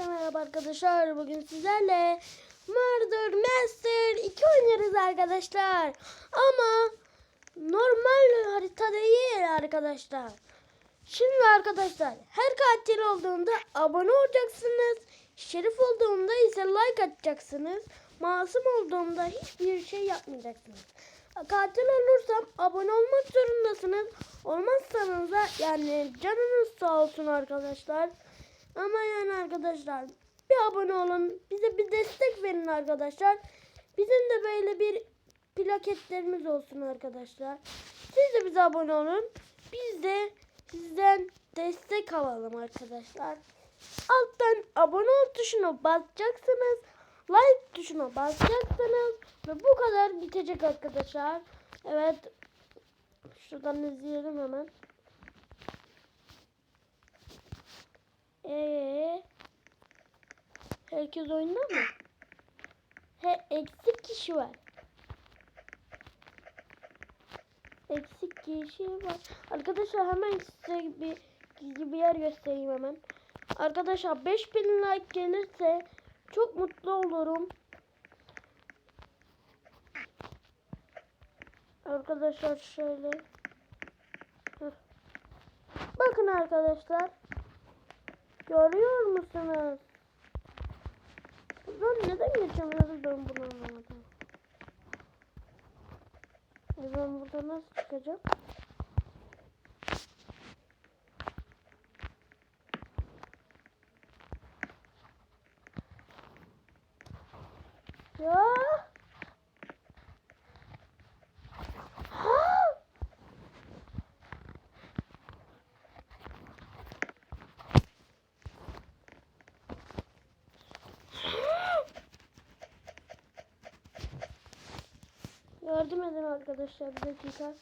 Hepinize merhaba arkadaşlar. Bugün sizlerle Murder Master 2 oynarız arkadaşlar. Ama normal harita değil arkadaşlar. Şimdi arkadaşlar her katil olduğunda abone olacaksınız. Şerif olduğunda ise like atacaksınız. Masum olduğumda hiçbir şey yapmayacaksınız. Katil olursam abone olmak zorundasınız. Olmazsanız da yani canınız sağ olsun arkadaşlar. Ama yani arkadaşlar bir abone olun. Bize bir destek verin arkadaşlar. Bizim de böyle bir plaketlerimiz olsun arkadaşlar. Siz de bize abone olun. Biz de sizden destek alalım arkadaşlar. Alttan abone ol tuşuna basacaksınız. Like tuşuna basacaksınız. Ve bu kadar bitecek arkadaşlar. Evet. Şuradan izleyelim hemen. Ee, herkes oyunda mı? He, eksik kişi var. Eksik kişi var. Arkadaşlar hemen size bir gizli bir yer göstereyim hemen. Arkadaşlar 5000 like gelirse çok mutlu olurum. Arkadaşlar şöyle. Bakın arkadaşlar. Görüyor musunuz? Lan neden geçemiyoruz ben bunu anlamadım. E ben burada nasıl çıkacağım? Ya. Ha! Yardım edin arkadaşlar bir dakika.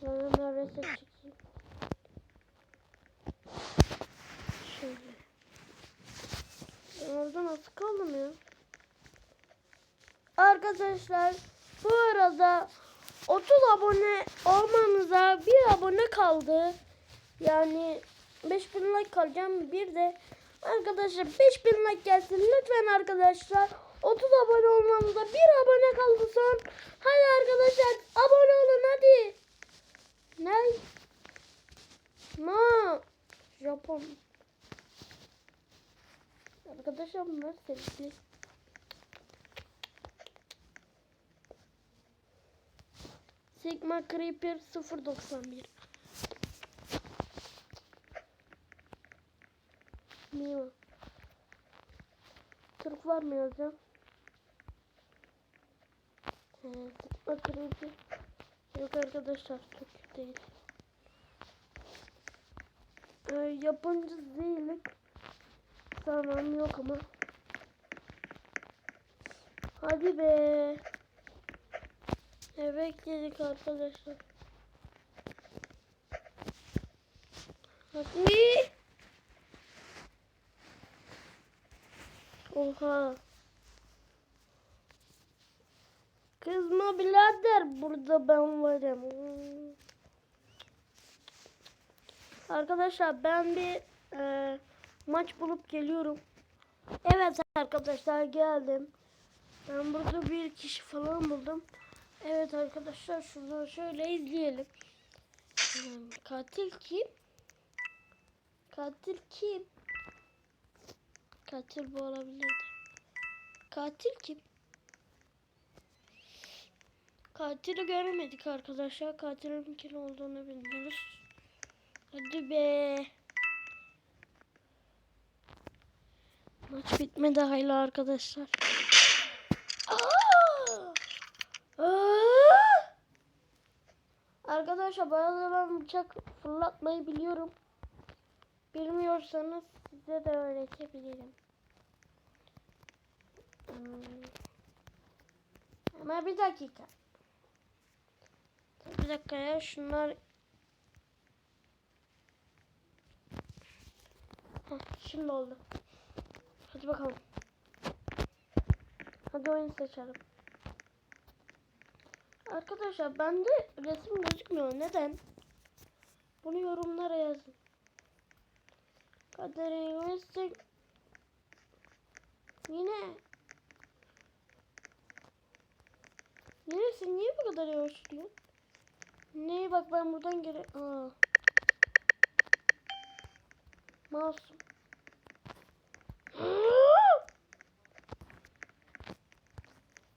Hemen reset çekeyim. Şöyle. Ben orada nasıl kaldım ya? Arkadaşlar bu arada 30 abone olmanıza bir abone kaldı. Yani 5000 like kalacağım. Bir de arkadaşlar 5000 like gelsin lütfen arkadaşlar. 30 abone olmanıza bir abone kaldı son. Hadi arkadaşlar abone olun hadi. Ne? Ma. Japon. Arkadaşlar bunlar sevgili. Sigma Creeper 091. Mio. Türk var mı yazacağım? Ee, Sigma Creeper. Yok arkadaşlar Türk değil. Ee, yapımcı değilim. Sanırım yok ama. Hadi be. Evet yedik arkadaşlar. Hadi. Oha. Kızma birader burada ben varım. Arkadaşlar ben bir e, maç bulup geliyorum. Evet arkadaşlar geldim. Ben burada bir kişi falan buldum. Evet arkadaşlar şuradan şöyle izleyelim. Hmm, Katil kim? Katil kim? Katil bu olabilirdi. Katil kim? Katili göremedik arkadaşlar. Katilin kim olduğunu bilmiyoruz. Hadi be. Maç bitmedi hala arkadaşlar. Arkadaşlar arada ben bıçak fırlatmayı biliyorum. Bilmiyorsanız size de öğretebilirim. Hmm. Ama bir dakika. Bir dakika ya şunlar. Heh, şimdi oldu. Hadi bakalım. Hadi oyun seçelim. Arkadaşlar bende resim gözükmüyor. Neden? Bunu yorumlara yazın. Kaderimizde yine Neresi niye bu kadar yavaş gidiyor? Kaderimiz bak ben buradan geri... Aa. Masum.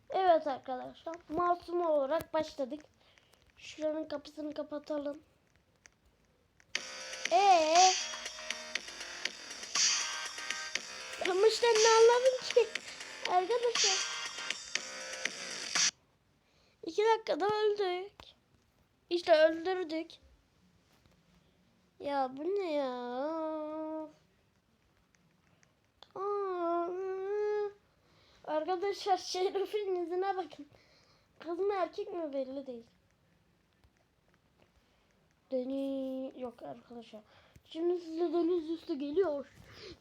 Evet arkadaşlar. Masum olarak başladık. Şuranın kapısını kapatalım. Ee. Kamıştan ne anladım ki? Arkadaşlar. İki dakikada öldük. İşte öldürdük. Ya bu ne ya? Arkadaşlar Şerif'in yüzüne bakın. Kız mı erkek mi belli değil. Deniz yok arkadaşlar. Şimdi size deniz üstü geliyor.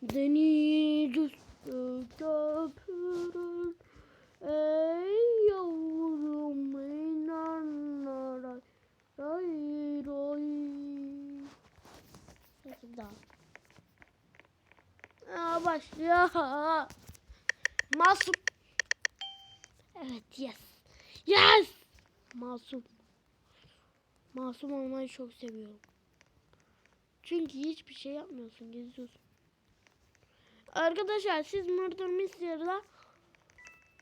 Deniz üstü köpürür. Ey yavrum inanlar. Ray ray. Peki daha. Aa, başlıyor. Masum. Evet yes. Yes. Masum. Masum olmayı çok seviyorum. Çünkü hiçbir şey yapmıyorsun, geziyorsun. Arkadaşlar siz Murder Mystery'da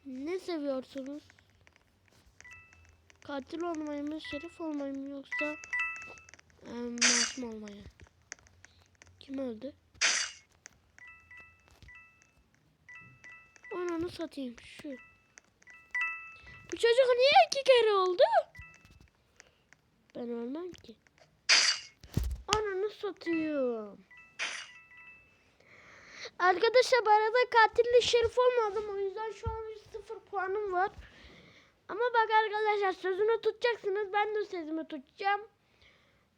ne seviyorsunuz? Katil olmayı mı, şerif olmayı mı yoksa e, masum olmayı? Kim öldü? Ananı satayım şu. Bu çocuk niye iki kere oldu? Ben ölmem ki. Ananı satayım. Arkadaşlar bu arada katilli şerif olmadım. O yüzden şu an sıfır puanım var. Ama bak arkadaşlar sözünü tutacaksınız. Ben de sözümü tutacağım.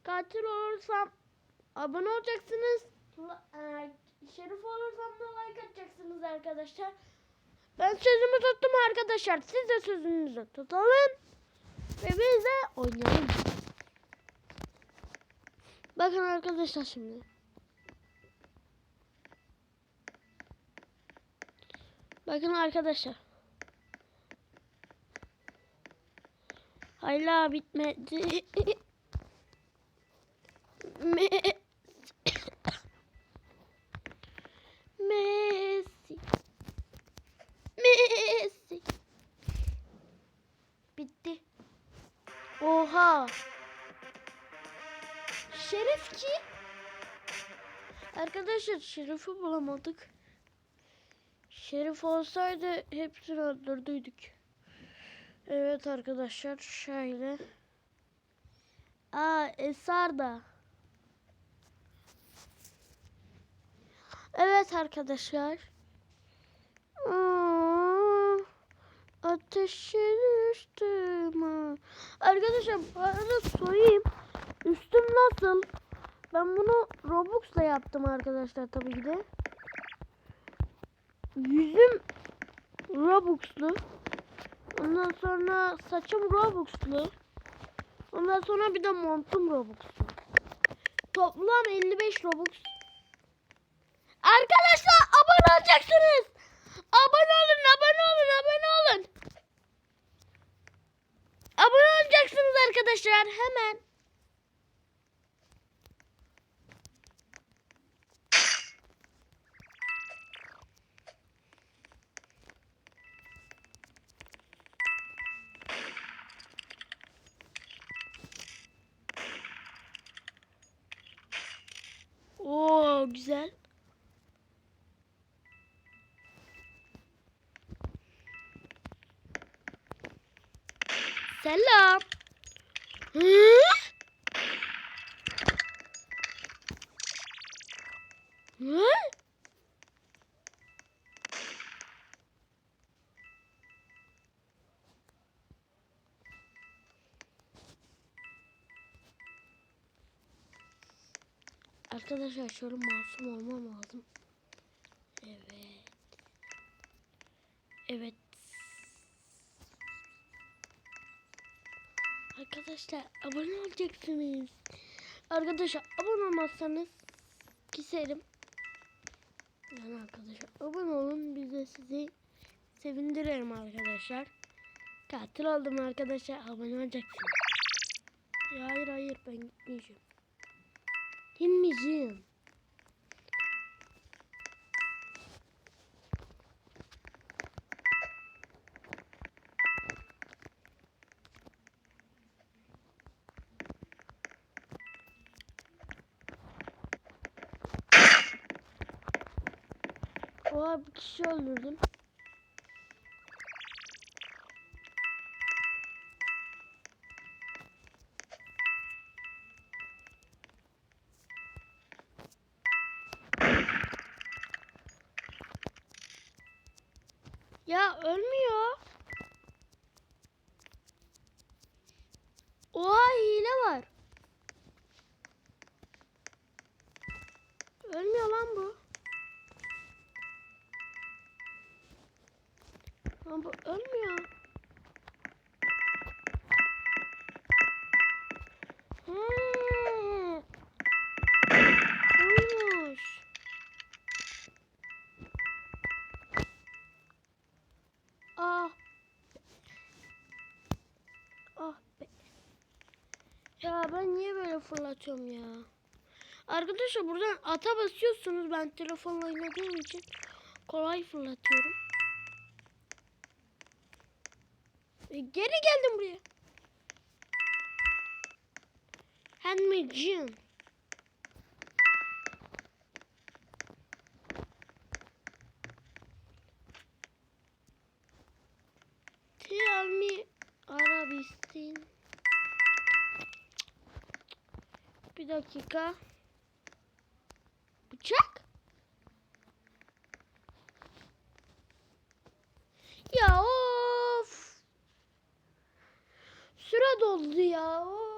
Katil olursam abone olacaksınız. La- e, Şerif olursam da like atacaksınız arkadaşlar. Ben sözümü tuttum arkadaşlar. Siz de sözünüzü tutalım. Ve biz de oynayalım. Bakın arkadaşlar şimdi. Bakın arkadaşlar. Hala bitmedi. Me Messi. Messi. Bitti. Oha. Şerif ki. Arkadaşlar Şerif'i bulamadık. Şerif olsaydı hepsini öldürdüydük. Evet arkadaşlar şöyle. Aa Esar da. Evet arkadaşlar. Aa, ateşe düştüm. ha. Arkadaşlar bu arada sorayım. Üstüm nasıl? Ben bunu Robux'la yaptım arkadaşlar tabii ki de. Yüzüm Robux'lu. Ondan sonra saçım Robux'lu. Ondan sonra bir de montum Robux'lu. Toplam 55 Robux. Arkadaşlar abone olacaksınız. Abone olun, abone olun, abone olun. Abone olacaksınız arkadaşlar hemen. Selam. Hı? Hı? Arkadaşlar şöyle masum olmam lazım. Evet. Evet. Arkadaşlar abone olacaksınız. Arkadaşlar abone olmazsanız keserim. Yani arkadaşlar abone olun biz de sizi sevindirelim arkadaşlar. Katil oldum arkadaşlar abone olacaksınız. Hayır hayır ben gitmeyeceğim. Gitmeyeceğim. Oha bir kişi öldürdüm. Ya ölmüyor. Ah. Ah be. Ya ben niye böyle fırlatıyorum ya? Arkadaşlar buradan ata basıyorsunuz. Ben telefonla oynadığım için kolay fırlatıyorum. E, geri geldim buraya. Jim. Tell me Arabistan. Bir dakika. Bıçak? Ya of. Süre doldu ya of.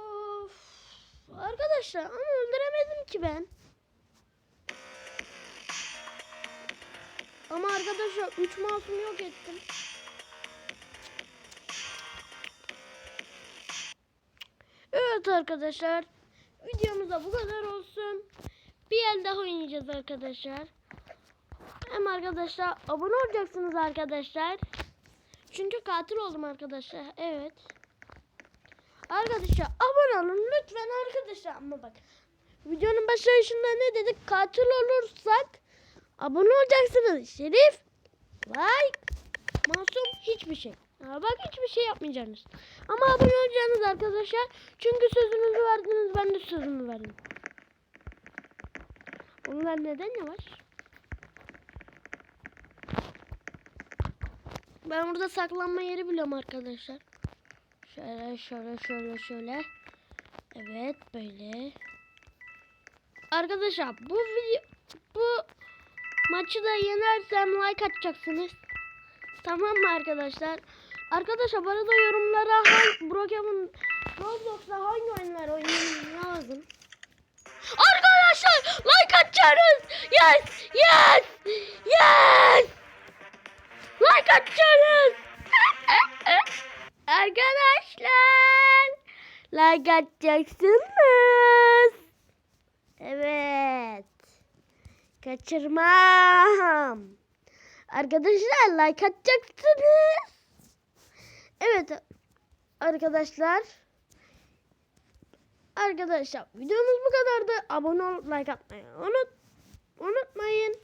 Arkadaşlar ama öldüremedim ki ben. Ama arkadaşlar 3 masum yok ettim. Evet arkadaşlar. Videomuz da bu kadar olsun. Bir el daha oynayacağız arkadaşlar. Hem arkadaşlar abone olacaksınız arkadaşlar. Çünkü katil oldum arkadaşlar. Evet. Arkadaşlar abone olun lütfen arkadaşlar. Ama bak videonun başlayışında ne dedik? Katil olursak abone olacaksınız. Şerif, like, masum hiçbir şey. Ya bak hiçbir şey yapmayacaksınız. Ama abone olacaksınız arkadaşlar. Çünkü sözünüzü verdiniz ben de sözümü verdim. Onlar neden yavaş? Ben burada saklanma yeri biliyorum arkadaşlar. Şöyle şöyle şöyle şöyle. Evet böyle. Arkadaşlar bu video bu maçı da yenersem like atacaksınız. Tamam mı arkadaşlar? Arkadaşlar bu arada yorumlara hangi Brokeman Roblox'ta hangi oyunlar oynayayım yazın. Arkadaşlar like atacaksınız. Yes! Yes! Yes! Like atacaksınız. Arkadaşlar like atacaksınız. Evet. Kaçırmam. Arkadaşlar like atacaksınız. Evet arkadaşlar. Arkadaşlar videomuz bu kadardı. Abone olup like atmayı unut, unutmayın.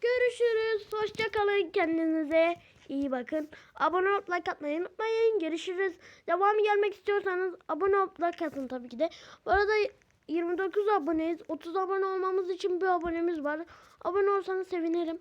Görüşürüz. Hoşça kalın. Kendinize iyi bakın. Abone olup like atmayı unutmayın. Görüşürüz. Devamı gelmek istiyorsanız abone olup like atın tabii ki de. Bu arada 29 aboneyiz. 30 abone olmamız için bir abonemiz var. Abone olsanız sevinirim.